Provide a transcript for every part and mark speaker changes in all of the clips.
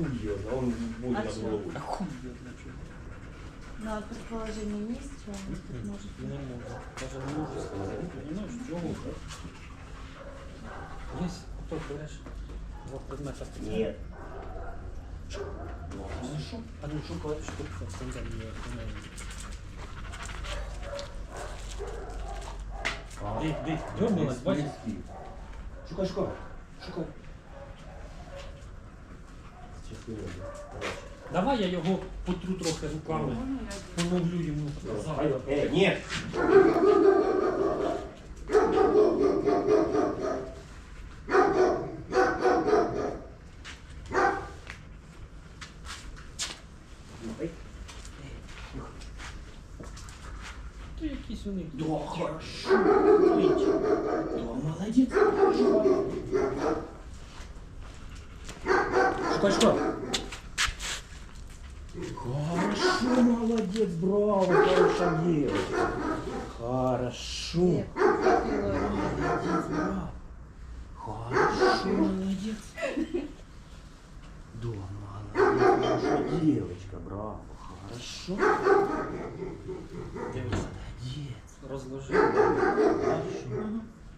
Speaker 1: хуй ее, а он будет
Speaker 2: А
Speaker 1: над
Speaker 2: чё?
Speaker 1: головой.
Speaker 3: А хуй його для чого?
Speaker 2: Ну, а предположение есть, что он тут может
Speaker 3: Не
Speaker 2: быть?
Speaker 3: можу. Даже не можу сказати. Понимаєш, чого? Є, хто береш два предмета.
Speaker 1: Нет.
Speaker 3: А ну шукай, що це стендап є. Дик, дик, дернулась, бачиш?
Speaker 1: Шукай, шукай. Шукай. Щасливо.
Speaker 3: Давай я його потру трохи руками, поновлю йому. То якісь вони.
Speaker 1: Да, хорошо. Да, молодец. Шукай. Хорошо, молодец, браво, хорошая девочка. Хорошо. Молодец, браво. Хорошо, молодец. Да, молодец, хорошая девочка, браво, хорошо.
Speaker 3: Дивись,
Speaker 1: Молодец.
Speaker 3: розложи.
Speaker 1: Хорошо.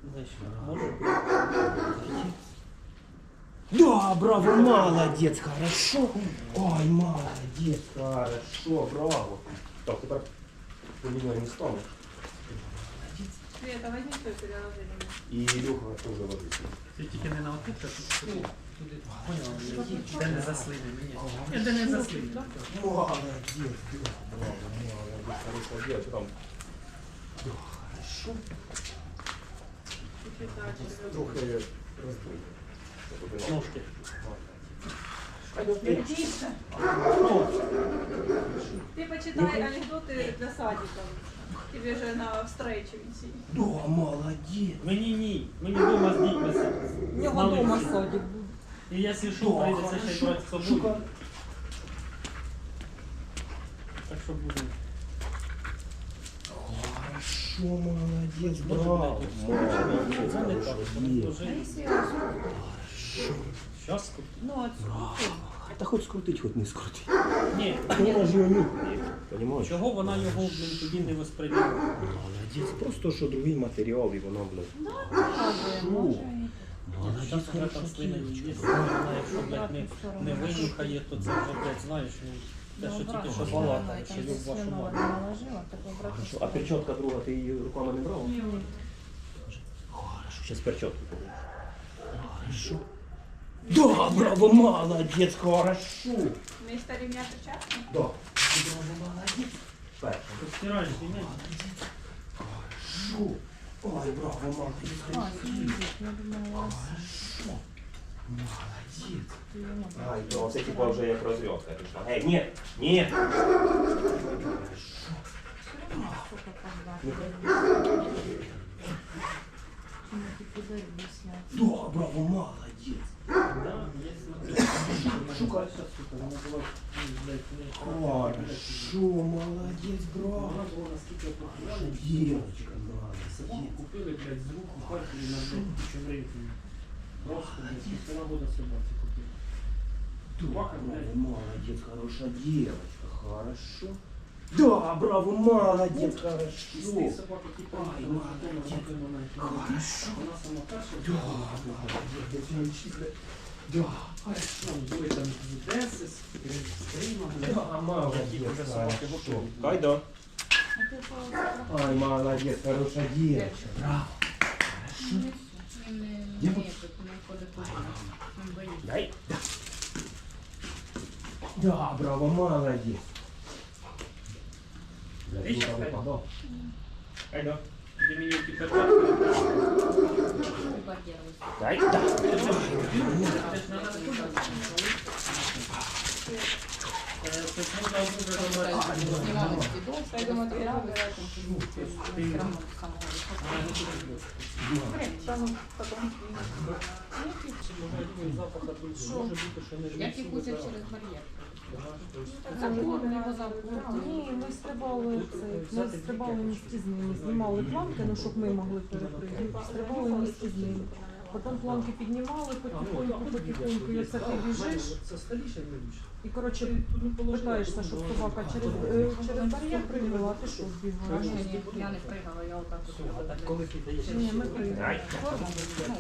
Speaker 3: Значить, може
Speaker 1: Да, браво, молодец, хорошо. Ой, молодец, хорошо, браво. Так, тепер поменяй местами.
Speaker 4: Света, возьми свой переложение.
Speaker 1: И Илюха тоже водится.
Speaker 3: Ти тільки не на отут, а туди. Туди. Поняла? Де не заслинений. Ні. Ні, Де не заслинений.
Speaker 1: Молодец, да, браво, молодец, хорошая девочка там. Да, хорошо.
Speaker 4: Почитай.
Speaker 1: Трохи роздвинь.
Speaker 3: Ножки.
Speaker 4: Ты почитай анекдоты для садиков. Тебе же на встречу идти.
Speaker 1: Да, молодец.
Speaker 3: Мені ні. Мені вдома з дітьми сидіти.
Speaker 2: У нього дома садик буде.
Speaker 3: І якщо що,
Speaker 1: Да,
Speaker 3: прийдеться ще й брати з собою. Так що буде.
Speaker 1: Хорошо, молодец,
Speaker 3: Може,
Speaker 1: браво.
Speaker 3: блядь,
Speaker 1: Молодец,
Speaker 3: Це не так.
Speaker 1: хорошая девочка.
Speaker 2: А если я-
Speaker 3: Щас.
Speaker 2: Ну, отсюда.
Speaker 1: Та хоч скрутить, хоч не скрутить.
Speaker 3: Ні.
Speaker 1: Вона ж його Понимаєш?
Speaker 3: Чого вона його, блін, тоді не восприйняла?
Speaker 1: Молодець, просто що другий матеріал і.
Speaker 2: Показує, може і-
Speaker 1: Молодець,
Speaker 3: Зараз вже там слина є. Якщо, блядь, не, не винюхає, то це вже, блядь, знаєш, ну, те, що тільки що балакає, що люб вашу маму.
Speaker 2: наложила, так обратно.
Speaker 1: Хорошо. А перчатка друга, ти її руками не брала? Хорошо, сейчас перчатку побудеш. Хорошо. Да, браво, молодец, хорошо.
Speaker 4: Вместо ремня перчатки?
Speaker 1: Да. Браво, молодец. Перша.
Speaker 3: Ти стираєш, знімай.
Speaker 1: Хорошо. Ой, браво, молодец,
Speaker 2: А,
Speaker 1: хорошо. Молодец.
Speaker 2: ты
Speaker 1: Ай, то це типа вже як розв'язка пішла. Ей, ні, ні.
Speaker 2: сколько поздать. Чему ты подарил, снять?
Speaker 1: Да, браво, молодец.
Speaker 3: Да, є смотри.
Speaker 1: Шукай.
Speaker 3: Щас, сука, вона була, ну, блядь, не-
Speaker 1: Хорошо, молодец, браво.
Speaker 3: Вона була наскільки похожа.
Speaker 1: Девочка,
Speaker 3: Собаку
Speaker 1: молодец.
Speaker 3: купили, блядь, з рук в Харкові на, блядь, тисячу гривень. Просто, блядь, півтора года собаці купили. Собака, блядь.
Speaker 1: Браво, молодец, хорошая девочка, хорошо. Да, браво, молодец,
Speaker 3: Із
Speaker 1: хорошо.
Speaker 3: тих собак, які
Speaker 1: Ай,
Speaker 3: приїхали,
Speaker 1: молодець.
Speaker 3: що вона вона їх
Speaker 1: Хорошо.
Speaker 3: Вона сама перша.
Speaker 1: Да, молодец, девочка. Да, хорошо.
Speaker 3: Там були там Десис, Стрима, блядь.
Speaker 1: Да, молодец,
Speaker 3: Які вже собаки
Speaker 1: хорошо.
Speaker 3: готові.
Speaker 1: Кайда.
Speaker 2: А ты по-
Speaker 1: Ай, молодец, хорошая девочка. Браво. Я вот- Дай. Да. Да, браво, молодец.
Speaker 3: Видишь. Де мені ті перчатки.
Speaker 1: Дай. Да.
Speaker 5: Як хочуть через бар'єр.
Speaker 2: Ні, ми стрибали це. Ми стрибали місті з ними, знімали планки, ну щоб ми могли перекрити, Стрибали місті з ними. Потім планки піднімали потихоньку,
Speaker 1: Ну,
Speaker 2: потихоньку, і оце ти біжиш,
Speaker 1: Це і новіше.
Speaker 2: і коротше питаєшся, щоб собака через, е, через бар'єр прибігла, а ти що
Speaker 5: ні, я не пригала, я отак от.
Speaker 1: Коли піддаєш.
Speaker 2: Ні, ми пригнули.
Speaker 5: Ну,